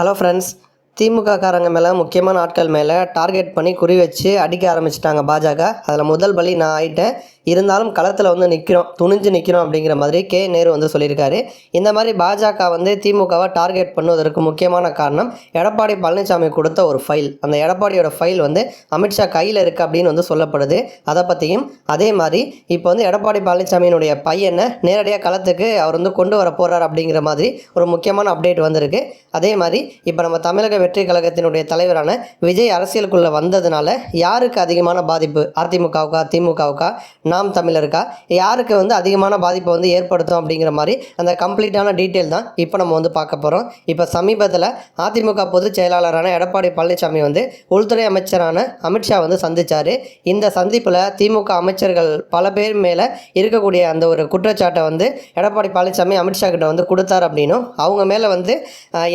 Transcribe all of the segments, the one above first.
Hello friends திமுக காரங்க மேலே முக்கியமான ஆட்கள் மேலே டார்கெட் பண்ணி குறி வச்சு அடிக்க ஆரம்பிச்சிட்டாங்க பாஜக. அதில் முதல் பலி நான் ஆயிட்டேன். இருந்தாலும் களத்தில் வந்து நிற்கிறோம் துணிஞ்சு நிற்கிறோம் அப்படிங்கிற மாதிரி கே நேரு வந்து சொல்லியிருக்காரு. இந்த மாதிரி பாஜக வந்து திமுகவை டார்கெட் பண்ணுவதற்கு முக்கியமான காரணம் எடப்பாடி பழனிசாமி கொடுத்த ஒரு ஃபைல். அந்த எடப்பாடியோட ஃபைல் வந்து அமித்ஷா கையில் இருக்குது அப்படின்னு வந்து சொல்லப்படுது. அதை பற்றியும் அதே மாதிரி இப்போ வந்து எடப்பாடி பழனிசாமியினுடைய பையனை நேரடியாக களத்துக்கு அவர் வந்து கொண்டு வர போகிறார் அப்படிங்கிற மாதிரி ஒரு முக்கியமான அப்டேட் வந்திருக்கு. அதே மாதிரி இப்போ நம்ம தமிழக வெற்றி கழகத்தினுடைய தலைவரான விஜய் அரசியலுக்குள்ளே வந்ததுனால யாருக்கு அதிகமான பாதிப்பு? அதிமுகவுக்கா திமுகவுக்கா? நாம் தமிழருக்கா? யாருக்கு வந்து அதிகமான பாதிப்பை வந்து ஏற்படுத்தும் அப்படிங்கிற மாதிரி அந்த கம்ப்ளீட்டான டீட்டெயில் தான் இப்போ நம்ம வந்து பார்க்க போகிறோம் இப்போ சமீபத்தில் அதிமுக பொதுச் செயலாளரான எடப்பாடி பழனிசாமி வந்து உள்துறை அமைச்சரான அமித்ஷா வந்து சந்திச்சார். இந்த சந்திப்பில் திமுக அமைச்சர்கள் பல பேர் மேலே இருக்கக்கூடிய அந்த ஒரு குற்றச்சாட்டை வந்து எடப்பாடி பழனிசாமி அமித்ஷா கிட்ட வந்து கொடுத்தார் அப்படின்னும் அவங்க மேலே வந்து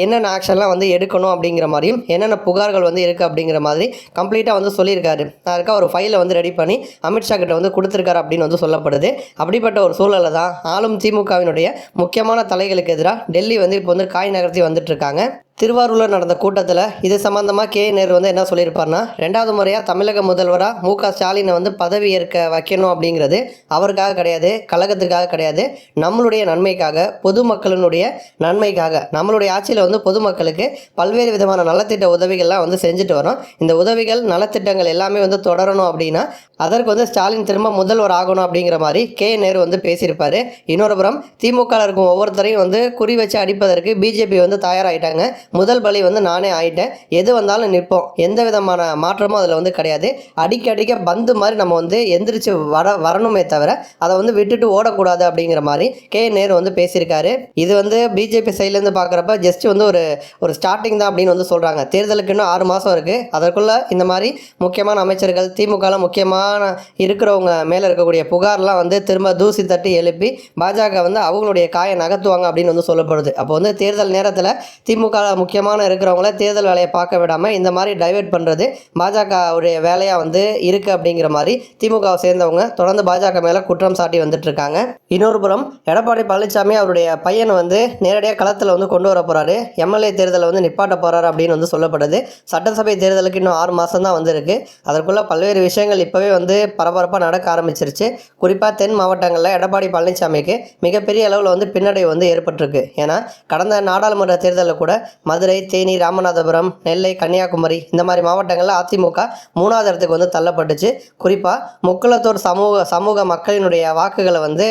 என்னென்ன ஆக்ஷன்லாம் வந்து எடுக்கணும் அப்படிங்கிற மாதிரியும் என்னென்ன புகார்கள் வந்து இருக்குது அப்படிங்கிற மாதிரி கம்ப்ளீட்டாக வந்து சொல்லியிருக்காரு. அதுக்காக ஒரு ஃபைலை வந்து ரெடி பண்ணி அமித்ஷா கிட்ட வந்து இருக்கார் அப்படின்னு வந்து சொல்லப்படுது. அப்படிப்பட்ட ஒரு சூழலில் தான் ஆளும் திமுகவினுடைய முக்கியமான தலைகளுக்கு எதிராக டெல்லி வந்து இப்போ வந்து காய் நகர்த்தி வந்துட்டு இருக்காங்க திருவாரூரில் நடந்த கூட்டத்தில் இது சம்மந்தமாக கே நேரு வந்து என்ன சொல்லியிருப்பார்னா ரெண்டாவது முறையாக தமிழக முதல்வராக மு க ஸ்டாலினை வந்து பதவி ஏற்க வைக்கணும் அப்படிங்கிறது அவருக்காக கிடையாது கழகத்துக்காக கிடையாது. நம்மளுடைய நன்மைக்காக பொதுமக்களினுடைய நன்மைக்காக நம்மளுடைய ஆட்சியில் வந்து பொதுமக்களுக்கு பல்வேறு விதமான நலத்திட்ட உதவிகள்லாம் வந்து செஞ்சுட்டு வரோம். இந்த உதவிகள் நலத்திட்டங்கள் எல்லாமே வந்து தொடரணும் அப்படின்னா அதற்கு வந்து ஸ்டாலின் திரும்ப முதல் முதல்வர் ஆகணும் அப்படிங்கிற மாதிரி கே. நேரு வந்து பேசியிருப்பாரு. இன்னொரு புறம் திமுக இருக்கும் ஒவ்வொருத்தரையும் வந்து குறி வச்சு அடிப்பதற்கு பிஜேபி வந்து தயாராகிட்டாங்க முதல் பலி வந்து நானே ஆயிட்டேன். எது வந்தாலும் நிற்போம். எந்த விதமான மாற்றமும் அதில் வந்து கிடையாது. அடிக்கடிக்க பந்து மாதிரி நம்ம வந்து எந்திரிச்சு வர வரணுமே தவிர அதை வந்து விட்டுட்டு ஓடக்கூடாது அப்படிங்கிற மாதிரி கே. நேரு வந்து பேசியிருக்காரு. இது வந்து பிஜேபி சைட்லேருந்து பார்க்குறப்ப ஜஸ்ட் வந்து ஒரு ஒரு ஸ்டார்டிங் தான் அப்படின்னு வந்து சொல்கிறாங்க தேர்தலுக்கு இன்னும் ஆறு மாதம் இருக்குது அதற்குள்ளே இந்த மாதிரி முக்கியமான அமைச்சர்கள் திமுகவில் முக்கியமான இருக்கிறவங்க மேலே இருக்கக்கூடிய புகார்லாம் வந்து திரும்ப தூசி தட்டி எழுப்பி பாஜக வந்து அவங்களுடைய காயை நகர்த்துவாங்க அப்படின்னு வந்து சொல்லப்படுது. அப்போ வந்து தேர்தல் நேரத்தில் திமுக முக்கியமான இருக்கிறவங்கள தேர்தல் வேலையை பார்க்க விடாமல் இந்த மாதிரி டைவர்ட் பண்ணுறது பாஜகவுடைய வேலையாக வந்து இருக்குது அப்படிங்கிற மாதிரி திமுகவை சேர்ந்தவங்க தொடர்ந்து பாஜக மேலே குற்றம் சாட்டி வந்துட்டுருக்காங்க இன்னொரு புறம் எடப்பாடி பழனிசாமி அவருடைய பையனை வந்து நேரடியாக களத்தில் வந்து கொண்டு வர போகிறாரு எம்எல்ஏ தேர்தலை வந்து நிப்பாட்ட போகிறாரு அப்படின்னு வந்து சொல்லப்படுது. சட்டசபை தேர்தலுக்கு இன்னும் ஆறு மாதம் தான் வந்திருக்கு. அதற்குள்ளே பல்வேறு விஷயங்கள் இப்போவே வந்து பரபரப்பாக நடக்க ஆரம்பிச்சிருச்சு. குறிப்பாக தென் மாவட்டங்களில் எடப்பாடி பழனிசாமிக்கு மிகப்பெரிய அளவில் வந்து பின்னடைவு வந்து ஏற்பட்டிருக்கு. ஏன்னா கடந்த நாடாளுமன்ற தேர்தலில் கூட மதுரை தேனி ராமநாதபுரம் நெல்லை கன்னியாகுமரி இந்த மாதிரி மாவட்டங்களில் அதிமுக மூணாவது இடத்துக்கு வந்து தள்ளப்பட்டுச்சு. குறிப்பாக முக்குளத்தூர் சமூக சமூக மக்களினுடைய வாக்குகளை வந்து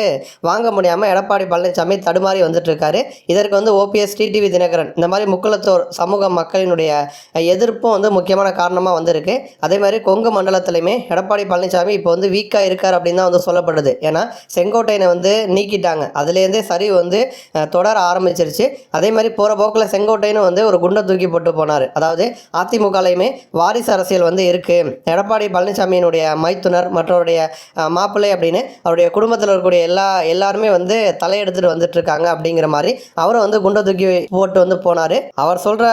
வாங்க முடியாமல் எடப்பாடி பழனிசாமி தடுமாறி வந்துட்டு இருக்காரு இதற்கு வந்து ஓபிஎஸ் டிடிவி தினகரன் இந்த மாதிரி முக்குளத்தூர் சமூக மக்களினுடைய எதிர்ப்பும் வந்து முக்கியமான காரணமாக வந்திருக்கு. அதே மாதிரி கொங்கு மண்டலத்திலையுமே எடப்பாடி பழனிசாமி இப்போ வந்து வீக்காக இருக்கார் அப்படின்னு தான் வந்து சொல்லப்படுது. ஏன்னா செங்கோட்டையனை வந்து நீக்கிட்டாங்க. அதுலேருந்தே சரி வந்து தொடர ஆரம்பிச்சிருச்சு. அதே மாதிரி போகிற போக்கில் செங்கோட்டையனும் வந்து ஒரு குண்டை தூக்கி போட்டு போனார். அதாவது அதிமுகலையுமே வாரிசு அரசியல் வந்து இருக்குது எடப்பாடி பழனிசாமியினுடைய மைத்துனர் மற்றவருடைய மாப்பிள்ளை அப்படின்னு அவருடைய குடும்பத்தில் இருக்கக்கூடிய எல்லா எல்லாருமே வந்து தலையெடுத்துட்டு வந்துட்டு இருக்காங்க அப்படிங்கிற மாதிரி அவரும் வந்து குண்டை தூக்கி போட்டு வந்து போனார். அவர் சொல்கிற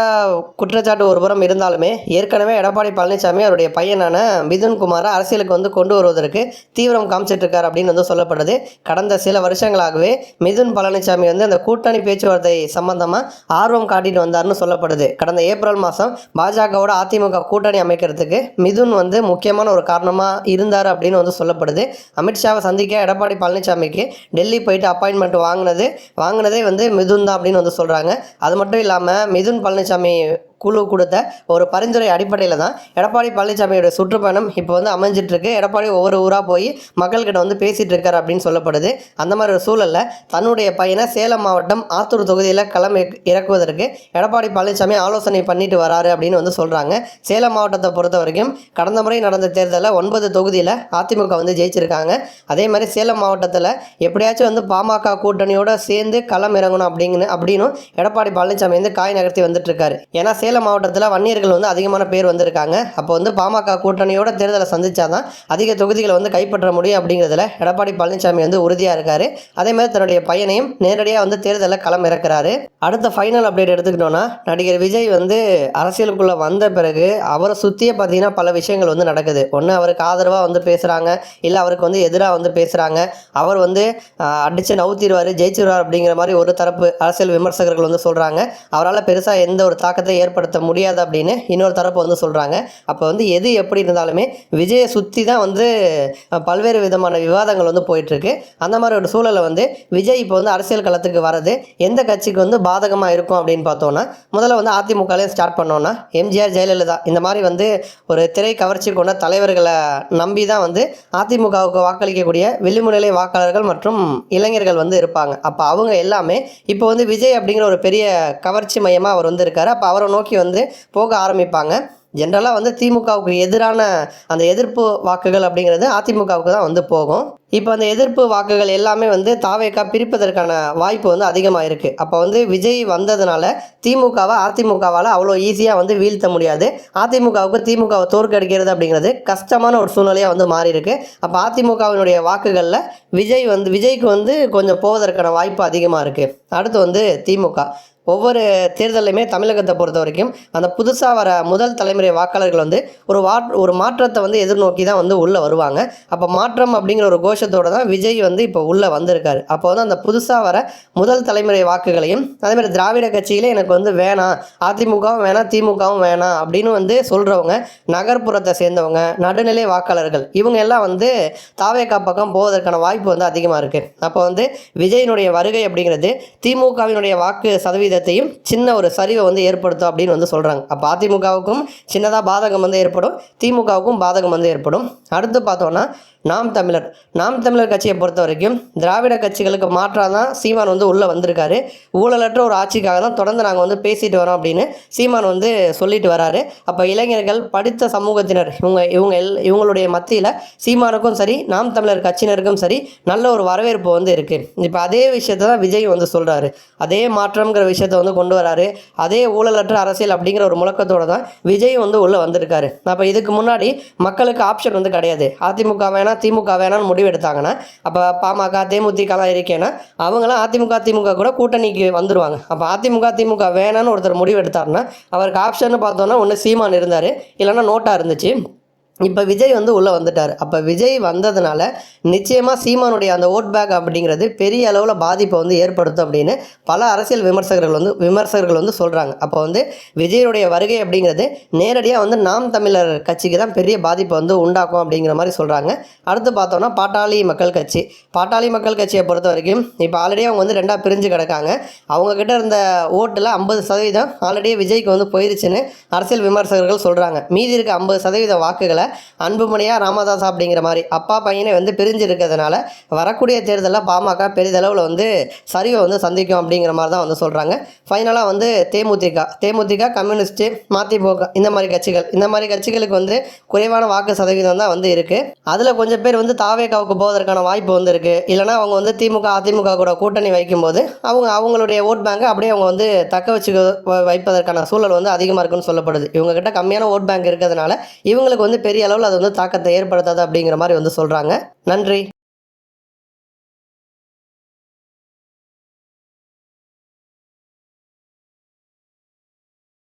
குற்றச்சாட்டு ஒரு புறம் இருந்தாலுமே ஏற்கனவே எடப்பாடி பழனிசாமி அவருடைய பையனான மிதுன் குமாரை அரசியலுக்கு வந்து கொண்டு வருவதற்கு தீவிர தீவிரம் காமிச்சிட்ருக்கார் அப்படின்னு வந்து சொல்லப்படுது. கடந்த சில வருஷங்களாகவே மிதுன் பழனிசாமி வந்து அந்த கூட்டணி பேச்சுவார்த்தை சம்பந்தமாக ஆர்வம் காட்டிட்டு வந்தார்னு சொல்லப்படுது. கடந்த ஏப்ரல் மாதம் பாஜகவோட அதிமுக கூட்டணி அமைக்கிறதுக்கு மிதுன் வந்து முக்கியமான ஒரு காரணமாக இருந்தார் அப்படின்னு வந்து சொல்லப்படுது. அமித்ஷாவை சந்திக்க எடப்பாடி பழனிசாமிக்கு டெல்லி போயிட்டு அப்பாயின்மெண்ட் வாங்கினது வாங்கினதே வந்து மிதுன் தான் அப்படின்னு வந்து சொல்கிறாங்க அது மட்டும் இல்லாமல் மிதுன் பழனிசாமி குழு கொடுத்த ஒரு பரிந்துரை அடிப்படையில் தான் எடப்பாடி பழனிசாமியோட சுற்றுப்பயணம் இப்போ வந்து அமைஞ்சிட்ருக்கு. எடப்பாடி ஒவ்வொரு ஊராக போய் மக்கள்கிட்ட வந்து பேசிகிட்டு இருக்கார் அப்படின்னு சொல்லப்படுது. அந்த மாதிரி ஒரு சூழலில் தன்னுடைய பையனை சேலம் மாவட்டம் ஆத்தூர் தொகுதியில் களம் இறக்குவதற்கு எடப்பாடி பழனிசாமி ஆலோசனை பண்ணிட்டு வராரு அப்படின்னு வந்து சொல்கிறாங்க சேலம் மாவட்டத்தை பொறுத்த வரைக்கும் கடந்த முறை நடந்த தேர்தலில் ஒன்பது தொகுதியில் அதிமுக வந்து ஜெயிச்சிருக்காங்க. அதே மாதிரி சேலம் மாவட்டத்தில் எப்படியாச்சும் வந்து பாமக கூட்டணியோட சேர்ந்து களம் இறங்கணும் அப்படிங்கன்னு அப்படின்னும் எடப்பாடி பழனிசாமி வந்து காய் நகர்த்தி வந்துட்டு இருக்காரு ஏன்னா சேலம் சேலம் மாவட்டத்தில் வன்னியர்கள் வந்து அதிகமான பேர் வந்திருக்காங்க. அப்போ வந்து பாமக கூட்டணியோட தேர்தலை சந்திச்சாதான் அதிக தொகுதிகளை வந்து கைப்பற்ற முடியும் அப்படிங்கிறதுல எடப்பாடி பழனிசாமி வந்து உறுதியாக இருக்காரு. அதே மாதிரி தன்னுடைய பையனையும் நேரடியாக வந்து தேர்தலில் களம் இறக்குறாரு. அடுத்த ஃபைனல் அப்டேட் எடுத்துக்கிட்டோன்னா நடிகர் விஜய் வந்து அரசியலுக்குள்ளே வந்த பிறகு அவரை சுற்றியே பார்த்தீங்கன்னா பல விஷயங்கள் வந்து நடக்குது. ஒன்று அவருக்கு ஆதரவாக வந்து பேசுகிறாங்க இல்லை அவருக்கு வந்து எதிராக வந்து பேசுகிறாங்க அவர் வந்து அடித்து நவுத்திடுவார் ஜெயிச்சிருவார் அப்படிங்கிற மாதிரி ஒரு தரப்பு அரசியல் விமர்சகர்கள் வந்து சொல்கிறாங்க அவரால் பெருசாக எந்த ஒரு தாக்கத்தை ஏற்படுத்த முடியாது அப்படின்னு இன்னொரு தரப்பு வந்து சொல்கிறாங்க அப்போ வந்து எது எப்படி இருந்தாலுமே விஜயை சுற்றி தான் வந்து பல்வேறு விதமான விவாதங்கள் வந்து போயிட்டுருக்கு. அந்த மாதிரி ஒரு சூழலை வந்து விஜய் இப்போ வந்து அரசியல் களத்துக்கு வரது எந்த கட்சிக்கு வந்து பாதகமாக இருக்கும் அப்படின்னு பார்த்தோன்னா முதல்ல வந்து அதிமுகலையும் ஸ்டார்ட் பண்ணோன்னா எம்ஜிஆர் ஜெயலலிதா இந்த மாதிரி வந்து ஒரு திரை கவர்ச்சி கொண்ட தலைவர்களை நம்பி தான் வந்து அதிமுகவுக்கு வாக்களிக்கக்கூடிய விளிம்புநிலை வாக்காளர்கள் மற்றும் இளைஞர்கள் வந்து இருப்பாங்க. அப்போ அவங்க எல்லாமே இப்போ வந்து விஜய் அப்படிங்கிற ஒரு பெரிய கவர்ச்சி மையமாக அவர் வந்து இருக்காரு. அப்போ அவரை நோக்கி நோக்கி வந்து போக ஆரம்பிப்பாங்க. ஜென்ரலாக வந்து திமுகவுக்கு எதிரான அந்த எதிர்ப்பு வாக்குகள் அப்படிங்கிறது அதிமுகவுக்கு தான் வந்து போகும். இப்போ அந்த எதிர்ப்பு வாக்குகள் எல்லாமே வந்து தாவேக்கா பிரிப்பதற்கான வாய்ப்பு வந்து அதிகமாக இருக்குது அப்போ வந்து விஜய் வந்ததுனால திமுகவை அதிமுகவால் அவ்வளோ ஈஸியாக வந்து வீழ்த்த முடியாது. அதிமுகவுக்கு திமுகவை தோற்கடிக்கிறது அப்படிங்கிறது கஷ்டமான ஒரு சூழ்நிலையாக வந்து மாறி இருக்கு அப்போ அதிமுகவினுடைய வாக்குகளில் விஜய் வந்து விஜய்க்கு வந்து கொஞ்சம் போவதற்கான வாய்ப்பு அதிகமாக இருக்குது அடுத்து வந்து திமுக. ஒவ்வொரு தேர்தலையுமே தமிழகத்தை பொறுத்த வரைக்கும் அந்த புதுசாக வர முதல் தலைமுறை வாக்காளர்கள் வந்து ஒரு வா ஒரு மாற்றத்தை வந்து எதிர்நோக்கி தான் வந்து உள்ளே வருவாங்க. அப்போ மாற்றம் அப்படிங்கிற ஒரு கோஷத்தோடு தான் விஜய் வந்து இப்போ உள்ளே வந்திருக்காரு. அப்போ வந்து அந்த புதுசாக வர முதல் தலைமுறை வாக்குகளையும் அதே மாதிரி திராவிட கட்சியிலே எனக்கு வந்து வேணாம் அதிமுகவும் வேணாம் திமுகவும் வேணாம் அப்படின்னு வந்து சொல்கிறவங்க நகர்ப்புறத்தை சேர்ந்தவங்க நடுநிலை வாக்காளர்கள் இவங்க எல்லாம் வந்து தாவேக்கா பக்கம் போவதற்கான வாய்ப்பு வந்து அதிகமாக இருக்குது அப்போ வந்து விஜயினுடைய வருகை அப்படிங்கிறது திமுகவினுடைய வாக்கு சதவீதத்தையும் சின்ன ஒரு சரிவை வந்து ஏற்படுத்தும் அப்படின்னு வந்து சொல்கிறாங்க அப்போ அதிமுகவுக்கும் சின்னதாக பாதகம் வந்து ஏற்படும். திமுகவுக்கும் பாதகம் வந்து ஏற்படும். அடுத்து பார்த்தோன்னா நாம் தமிழர். நாம் தமிழர் கட்சியை பொறுத்த வரைக்கும் திராவிட கட்சிகளுக்கு மாற்றாக தான் சீமான் வந்து உள்ளே வந்திருக்காரு. ஊழலற்ற ஒரு ஆட்சிக்காக தான் தொடர்ந்து நாங்கள் வந்து பேசிட்டு வரோம் அப்படின்னு சீமான் வந்து சொல்லிட்டு வராரு. அப்போ இளைஞர்கள் படித்த சமூகத்தினர் இவங்க இவங்க எல் இவங்களுடைய மத்தியில் சீமானுக்கும் சரி நாம் தமிழர் கட்சியினருக்கும் சரி நல்ல ஒரு வரவேற்பு வந்து இருக்குது இப்போ அதே விஷயத்தை தான் விஜய் வந்து சொல்கிறாரு அதே மாற்றம்ங்கிற விஷயத்தை வந்து கொண்டு வராரு. அதே ஊழலற்ற அரசியல் அப்படிங்கிற ஒரு முழக்கத்தோடு தான் விஜய் வந்து உள்ளே வந்திருக்காரு. அப்போ இதுக்கு முன்னாடி மக்களுக்கு ஆப்ஷன் வந்து கிடையாது. அதிமுக வேணாம் திமுக வேணாம்னு முடிவு எடுத்தாங்கன்னா அப்போ பாமக தேமுதிகலாம் இருக்கேன்னா அவங்களாம் அதிமுக திமுக கூட கூட்டணிக்கு வந்துடுவாங்க அப்போ அதிமுக திமுக வேணாம்னு ஒருத்தர் முடிவு எடுத்தாருன்னா அவருக்கு ஆப்ஷன் பார்த்தோன்னா ஒன்று சீமான் இருந்தார் இல்லைன்னா நோட்டாக இருந்துச்சு. இப்போ விஜய் வந்து உள்ளே வந்துட்டார். அப்போ விஜய் வந்ததுனால நிச்சயமாக சீமானுடைய அந்த ஓட் பேக் அப்படிங்கிறது பெரிய அளவில் பாதிப்பை வந்து ஏற்படுத்தும் அப்படின்னு பல அரசியல் விமர்சகர்கள் வந்து விமர்சகர்கள் வந்து சொல்கிறாங்க அப்போ வந்து விஜயனுடைய வருகை அப்படிங்கிறது நேரடியாக வந்து நாம் தமிழர் கட்சிக்கு தான் பெரிய பாதிப்பை வந்து உண்டாக்கும் அப்படிங்கிற மாதிரி சொல்கிறாங்க அடுத்து பார்த்தோன்னா பாட்டாளி மக்கள் கட்சி. பாட்டாளி மக்கள் கட்சியை பொறுத்த வரைக்கும் இப்போ ஆல்ரெடி அவங்க வந்து ரெண்டாக பிரிஞ்சு கிடக்காங்க. அவங்கக்கிட்ட இருந்த ஓட்டில் ஐம்பது சதவீதம் ஆல்ரெடி விஜய்க்கு வந்து போயிருச்சுன்னு அரசியல் விமர்சகர்கள் சொல்கிறாங்க மீதி இருக்க ஐம்பது சதவீத வாக்குகளை அன்புமணியா ராமதாஸ் அப்படிங்கிற மாதிரி அப்பா பையனை வந்து பிரிஞ்சு இருக்கிறதுனால வரக்கூடிய தேர்தலில் பாமக பெரிதளவில் வந்து சரிவை வந்து சந்திக்கும் அப்படிங்கிற மாதிரி தான் வந்து சொல்கிறாங்க ஃபைனலாக வந்து தேமுதிக தேமுதிக கம்யூனிஸ்ட்டு மதிமுக இந்த மாதிரி கட்சிகள் இந்த மாதிரி கட்சிகளுக்கு வந்து குறைவான வாக்கு சதவீதம் தான் வந்து இருக்குது அதில் கொஞ்சம் பேர் வந்து தாவேகாவுக்கு போவதற்கான வாய்ப்பு வந்து இருக்குது இல்லைனா அவங்க வந்து திமுக அதிமுக கூட கூட்டணி வைக்கும்போது அவங்க அவங்களுடைய ஓட் பேங்கை அப்படியே அவங்க வந்து தக்க வச்சு வைப்பதற்கான சூழல் வந்து அதிகமாக இருக்குன்னு சொல்லப்படுது. இவங்க கிட்ட கம்மியான ஓட் பேங்க் இருக்கிறதுனால இவங்களுக்கு வந்து பெரிய பெரிய அளவில் அது வந்து தாக்கத்தை ஏற்படுத்தாது அப்படிங்கிற மாதிரி வந்து சொல்கிறாங்க நன்றி.